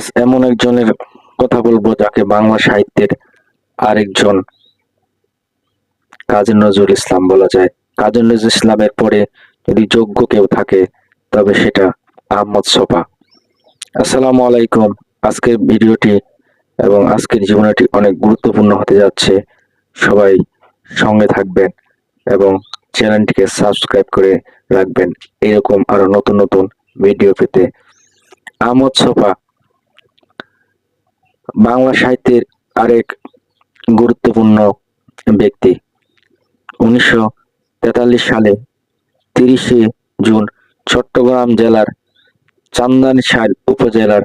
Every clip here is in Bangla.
আজ এমন একজনের কথা বলব যাকে বাংলা সাহিত্যের আরেকজন কাজী নজরুল ইসলাম বলা যায়। কাজী নজরুল ইসলামের পরে যদি যোগ্য কেউ থাকে, তবে সেটা আহমদ সোপা। আসসালামু আলাইকুম। আজকের ভিডিওটি এবং আজকের জীবনটি অনেক গুরুত্বপূর্ণ হতে যাচ্ছে। সবাই সঙ্গে থাকবেন এবং চ্যানেলটিকে সাবস্ক্রাইব করে রাখবেন। এরকম আরও নতুন নতুন ভিডিও পেতে। আহমদ সোফা বাংলা সাহিত্যের আরেক গুরুত্বপূর্ণ ব্যক্তি। উনিশশো তেতাল্লিশ সালে তিরিশে জুন চট্টগ্রাম জেলার চান্দানসার উপজেলার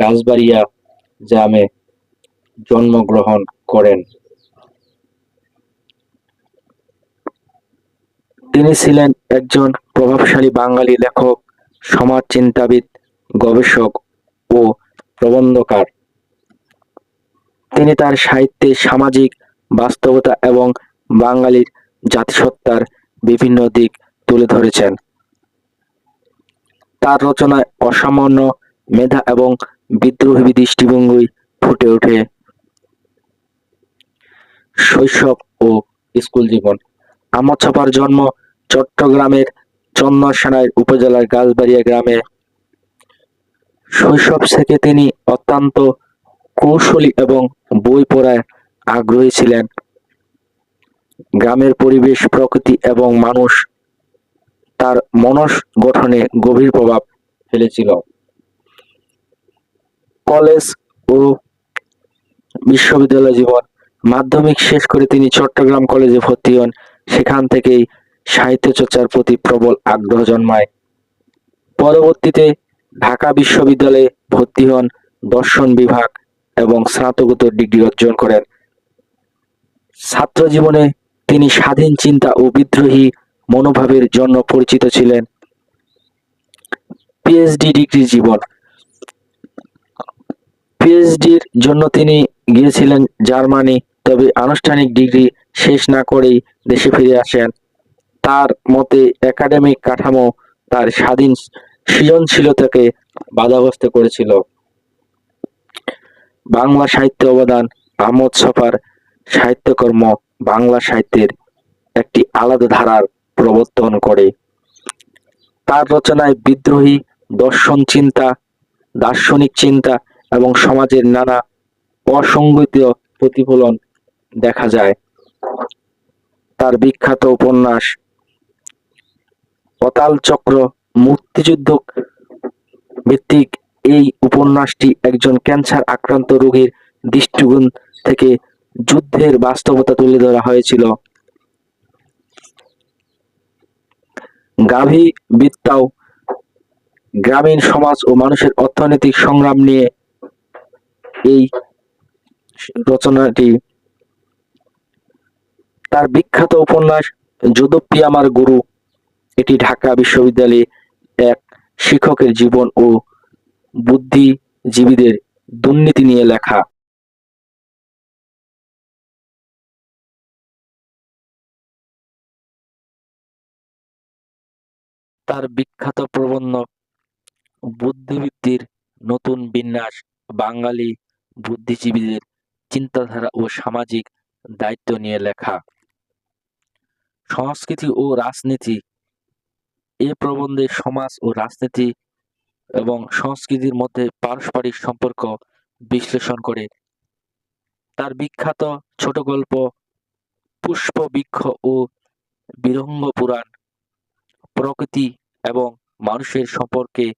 গাছবাড়িয়া গ্রামে জন্মগ্রহণ করেন। তিনি ছিলেন একজন প্রভাবশালী বাঙালি লেখক সমাজ চিন্তাবিদ গবেষক ও প্রবন্ধকার। তিনি তার সাহিত্যে সামাজিক বাস্তবতা এবং বাঙালির জাতিসত্তার বিভিন্ন দিক তুলে ধরেছেন। তার রচনায় অসামান্য মেধা এবং বিদ্রোহী দৃষ্টিভঙ্গি ফুটে ওঠে। শৈশব ও স্কুল জীবন। আমদ ছাপার জন্ম চট্টগ্রামের চন্দনসানায় উপজেলার গাছবাড়িয়া গ্রামে। শৈশব থেকে তিনি অত্যন্ত কৌশলী এবং বই পড়ায় আগ্রহী ছিলেন। গ্রামের পরিবেশ, প্রকৃতি এবং মানুষ তার মনস গঠনে গভীর প্রভাব ফেলেছিল। কলেজ ও বিশ্ববিদ্যালয় জীবন মাধ্যমিক শেষ করে তিনি চট্টগ্রাম কলেজে ভর্তি হন। সেখান থেকেই সাহিত্য চর্চার প্রতি প্রবল আগ্রহ জন্মায়। পরবর্তীতে ঢাকা বিশ্ববিদ্যালয়ে ভর্তি হন দর্শন বিভাগ। এবং স্নাতকোত্তর ডিগ্রি অর্জন করেন। ছাত্র জীবনে তিনি স্বাধীন চিন্তা ও বিদ্রোহী মনোভাবের জন্য পরিচিত ছিলেন। পিএইচডি ডিগ্রি জীবন। পিএইচডির জন্য তিনি গিয়েছিলেন জার্মানি, তবে আনুষ্ঠানিক ডিগ্রি শেষ না করেই দেশে ফিরে আসেন। তার মতে একাডেমিক কাঠামো তার স্বাধীন সৃজনশীলতাকে বাধাগ্রস্ত করেছিল। বাংলা সাহিত্য অবদান আহমদ ছফার সাহিত্যকর্ম বাংলা সাহিত্যের একটি আলাদা ধারার প্রবর্তন করে। তার রচনায় বিদ্রোহী, দর্শন চিন্তা, দার্শনিক চিন্তা এবং সমাজের নানা অসংগত প্রতিফলন দেখা যায়। তার বিখ্যাত উপন্যাস অতাল চক্র মুক্তিযুদ্ধ ভিত্তিক উপন্যাসটি একজন ক্যান্সার আক্রান্ত রোগীর দৃষ্টিকোণ থেকে যুদ্ধের বাস্তবতা তুলে ধরা হয়েছিল। গাভী বিদ্যাও গ্রামীণ সমাজ ও মানুষের অর্থনৈতিক সংগ্রাম নিয়ে এই রচনাটি। তার বিখ্যাত উপন্যাস যদুপ্পি আমার গুরু, এটি ঢাকা বিশ্ববিদ্যালয়ে এক শিক্ষকের জীবন ও বুদ্ধিজীবীদের দুর্নীতি নিয়ে লেখা। তার বিখ্যাত প্রবন্ধ, বুদ্ধিবৃত্তির নতুন বিন্যাস, বাঙালি বুদ্ধিজীবীদের চিন্তাধারা ও সামাজিক দায়িত্ব নিয়ে লেখা। সংস্কৃতি ও রাজনীতি, এ প্রবন্ধে সমাজ ও রাজনীতি এবং সংস্কৃতির মধ্যে পারস্পরিক সম্পর্ক বিশ্লেষণ করে। তার বিখ্যাত ছোট গল্প পুষ্প বৃক্ষ ও বিরঙ্গ পুরাণ প্রকৃতি এবং মানুষের সম্পর্কে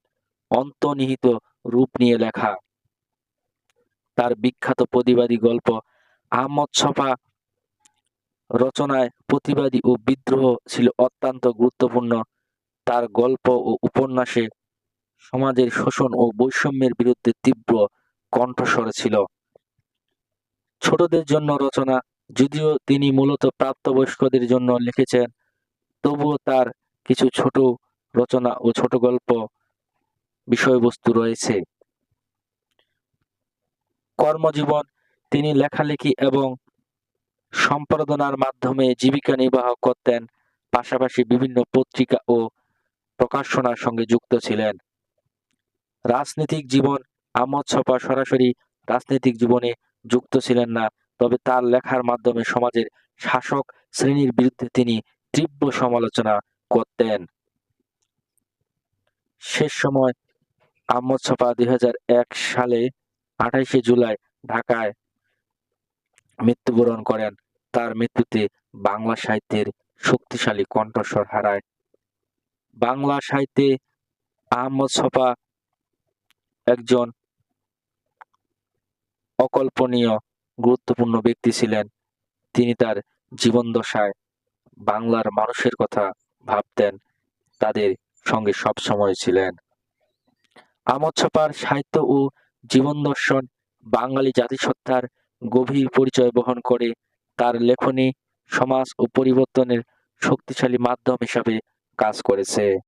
অন্তর্নিহিত রূপ নিয়ে লেখা। তার বিখ্যাত প্রতিবাদী গল্প আহমদ ছফা রচনায় প্রতিবাদী ও বিদ্রোহ ছিল অত্যন্ত গুরুত্বপূর্ণ। তার গল্প ও উপন্যাসে সমাজের শোষণ ও বৈষম্যের বিরুদ্ধে তীব্র কণ্ঠস্বর ছিল। ছোটদের জন্য রচনা, যদিও তিনি মূলত প্রাপ্তবয়স্কদের জন্য লিখেছেন, তবুও তার কিছু ছোট রচনা ও ছোট গল্প বিষয়বস্তু রয়েছে। কর্মজীবন, তিনি লেখালেখি এবং সম্পাদনার মাধ্যমে জীবিকা নির্বাহ করতেন, পাশাপাশি বিভিন্ন পত্রিকা ও প্রকাশনার সঙ্গে যুক্ত ছিলেন। রাজনৈতিক জীবন আহমদ ছপা সরাসরি রাজনৈতিক জীবনে যুক্ত ছিলেন না। তবে তার লেখার মাধ্যমে সমাজের শাসক শ্রেণির বিরুদ্ধে তিনি তীব্র সমালোচনা করতেন। শেষ সময় আহমদ ছপা দুই সালে আঠাইশে জুলাই ঢাকায় মৃত্যুবরণ করেন। তার মৃত্যুতে বাংলা সাহিত্যের শক্তিশালী কণ্ঠস্বর হারায়। বাংলা সাহিত্যে আহমদ ছপা একজন অকল্পনীয়, গুরুত্বপূর্ণ ব্যক্তি ছিলেন। তিনি তার জীবনদশায় বাংলার মানুষের কথা ভাবতেন, তাদের সঙ্গে সবসময় ছিলেন। আমদ ছপার সাহিত্য ও জীবন দর্শন বাঙালি জাতিসত্তার গভীর পরিচয় বহন করে। তার লেখনী সমাজ ও পরিবর্তনের শক্তিশালী মাধ্যম হিসাবে কাজ করেছে।